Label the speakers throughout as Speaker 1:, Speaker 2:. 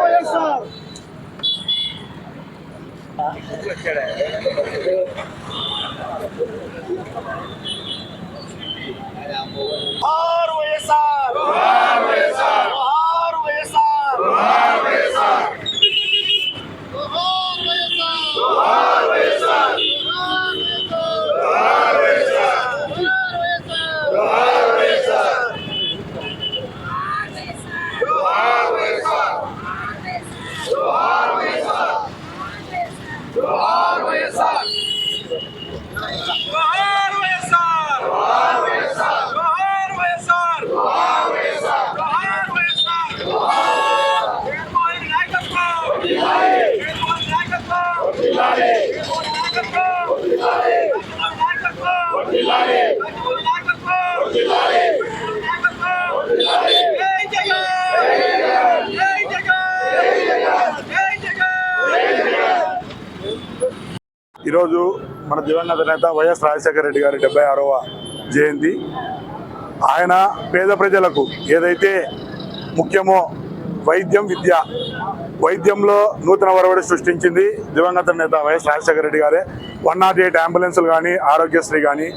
Speaker 1: వైఎస్ఆర్
Speaker 2: ఈరోజు మన దివంగత నేత వైఎస్ రాజశేఖర రెడ్డి గారి డెబ్బై ఆరవ జయంతి. ఆయన పేద ప్రజలకు ఏదైతే ముఖ్యమో వైద్యం విద్య వైద్యంలో నూతన వరవడి సృష్టించింది దివంగత నేత వైఎస్ రాజశేఖర రెడ్డి గారే. వన్ నాట్ ఎయిట్ అంబులెన్సులు కానీ ఆరోగ్యశ్రీ కానీ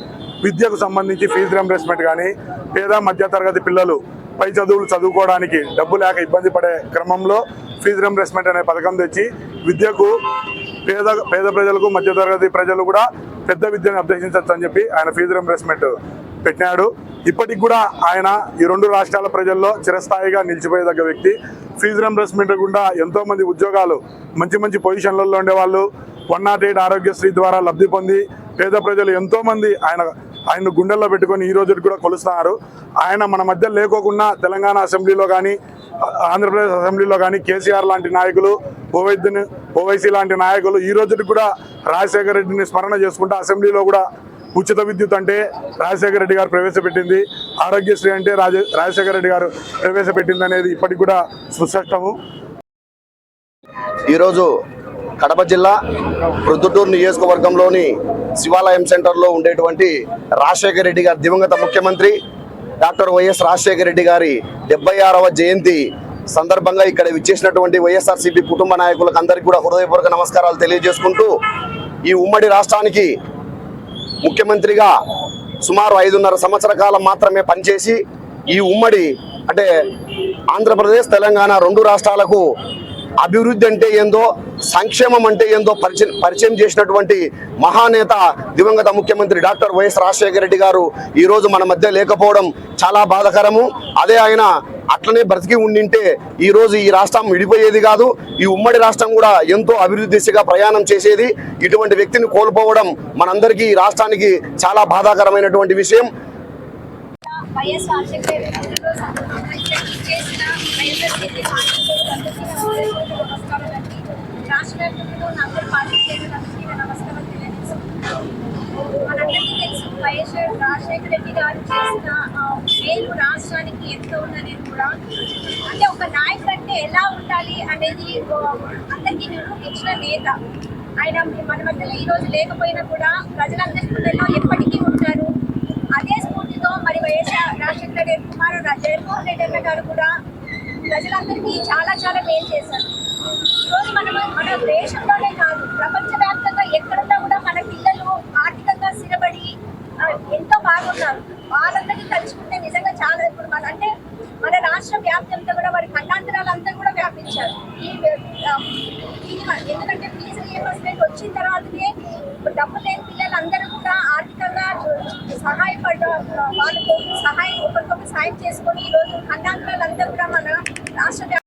Speaker 2: విద్యకు సంబంధించి ఫీజు రింబర్స్మెంట్ కానీ పేద మధ్యతరగతి పిల్లలు పై చదువులు చదువుకోవడానికి డబ్బు లేక ఇబ్బంది పడే క్రమంలో ఫీజు రింబర్స్మెంట్ అనే పథకం తెచ్చి విద్యకు పేద పేద ప్రజలకు మధ్యతరగతి ప్రజలు కూడా పెద్ద విద్యను అభ్యసించవచ్చు అని చెప్పి ఆయన ఫీజు రింబర్స్మెంట్ పెట్టినాడు. ఇప్పటికి కూడా ఆయన ఈ రెండు రాష్ట్రాల ప్రజల్లో చిరస్థాయిగా నిలిచిపోయేదగ్గ వ్యక్తి. ఫీజు రింబర్స్మెంట్ గుండా ఎంతో మంది ఉద్యోగాలు మంచి మంచి పొజిషన్లలో ఉండేవాళ్ళు. వన్ నాట్ ఎయిట్ ఆరోగ్యశ్రీ ద్వారా లబ్ధి పొంది పేద ప్రజలు ఎంతో మంది ఆయన ఆయన గుండెల్లో పెట్టుకొని ఈ రోజు కూడా కొలుస్తున్నారు. ఆయన మన మధ్య లేకోకుండా తెలంగాణ అసెంబ్లీలో కానీ ఆంధ్రప్రదేశ్ అసెంబ్లీలో కానీ కేసీఆర్ లాంటి నాయకులు ఓవైద్యుని ఓవైసీ లాంటి నాయకులు ఈ రోజుకి కూడా రాజశేఖర రెడ్డిని స్మరణ చేసుకుంటూ అసెంబ్లీలో కూడా ఉచిత విద్యుత్ అంటే రాజశేఖర రెడ్డి గారు ప్రవేశపెట్టింది. ఆరోగ్యశ్రీ అంటే రాజ రాజశేఖర రెడ్డి గారు ప్రవేశపెట్టింది అనేది ఇప్పటికి కూడా సుస్పష్టము.
Speaker 3: ఈరోజు కడప జిల్లా ప్రొద్దుటూరు నియోజకవర్గంలోని శివాలయం సెంటర్లో ఉండేటువంటి రాజశేఖర రెడ్డి గారు దివంగత ముఖ్యమంత్రి డాక్టర్ వైఎస్ రాజశేఖర రెడ్డి గారి డెబ్బై ఆరవ జయంతి సందర్భంగా ఇక్కడ విచ్చేసినటువంటి వైఎస్ఆర్సీపీ కుటుంబ నాయకులకు అందరికీ కూడా హృదయపూర్వక నమస్కారాలు తెలియజేసుకుంటూ ఈ ఉమ్మడి రాష్ట్రానికి ముఖ్యమంత్రిగా సుమారు ఐదున్నర సంవత్సర కాలం మాత్రమే పనిచేసి ఈ ఉమ్మడి అంటే ఆంధ్రప్రదేశ్ తెలంగాణ రెండు రాష్ట్రాలకు అభివృద్ధి అంటే ఏందో సంక్షేమం అంటే ఏందో పరిచయం పరిచయం చేసినటువంటి మహానేత దివంగత ముఖ్యమంత్రి డాక్టర్ వైఎస్ రాజశేఖర రెడ్డి గారు ఈరోజు మన మధ్య లేకపోవడం చాలా బాధాకరము. అదే ఆయన అట్లనే బ్రతికి ఉండింటే ఈరోజు ఈ రాష్ట్రం విడిపోయేది కాదు. ఈ ఉమ్మడి రాష్ట్రం కూడా ఎంతో అభివృద్ధి దిశగా ప్రయాణం చేసేది. ఇటువంటి వ్యక్తిని కోల్పోవడం మనందరికీ ఈ రాష్ట్రానికి చాలా బాధాకరమైనటువంటి విషయం.
Speaker 4: వైఎస్ రాజశేఖర రెడ్డి గారు చేసిన రాష్ట్ర వ్యాప్తంగా అందరూ పార్టీ శ్రేణులందరికీ నా నమస్కారం మనందరికీ తెలుసు వైఎస్ఆర్ రాజశేఖర రెడ్డి గారు చేసిన మేలు రాష్ట్రానికి ఎంత ఉందనేది కూడా అంటే ఒక నాయకుడు అంటే ఎలా ఉండాలి అనేది ఆ, అందరికీ నిరూపించిన నేత ఆయన మన మధ్యలో ఈరోజు లేకపోయినా కూడా ప్రజలందరి గుండెల్లో ఎప్పటికీ ఉంటారు అదే స్ఫూర్తితో మరి వైఎస్ఆర్ రాజశేఖర రెడ్డి కుమారు రా- జగన్మోహన్ రెడ్డి గారు కూడా ప్రజలందరికీ చాలా చాలా మేలు చేశారు. ఈరోజు మనం మన దేశంలోనే కాదు ప్రపంచవ్యాప్తంగా ఎక్కడున్నా కూడా మన పిల్లలు ఆర్థికంగా స్థిరపడి ఎంతో బాగున్నారు. వాళ్ళందరినీ తలుచుకుంటే నిజంగా చాలా ఇప్పుడు మన అంటే మన రాష్ట్ర వ్యాప్తి అంతా కూడా వారి ఖండాంతరాలంతా కూడా వ్యాపించారు. ఈ ఎందుకంటే ఫీజు రియంబర్స్మెంట్ వచ్చిన తర్వాతనే డబ్బు లేని పిల్లలందరూ కూడా ఆర్థికంగా సహాయపడ్డ వాళ్ళకు సహాయం ఒకరికొకరు సాయం చేసుకొని ఈ రోజు కూడా acha que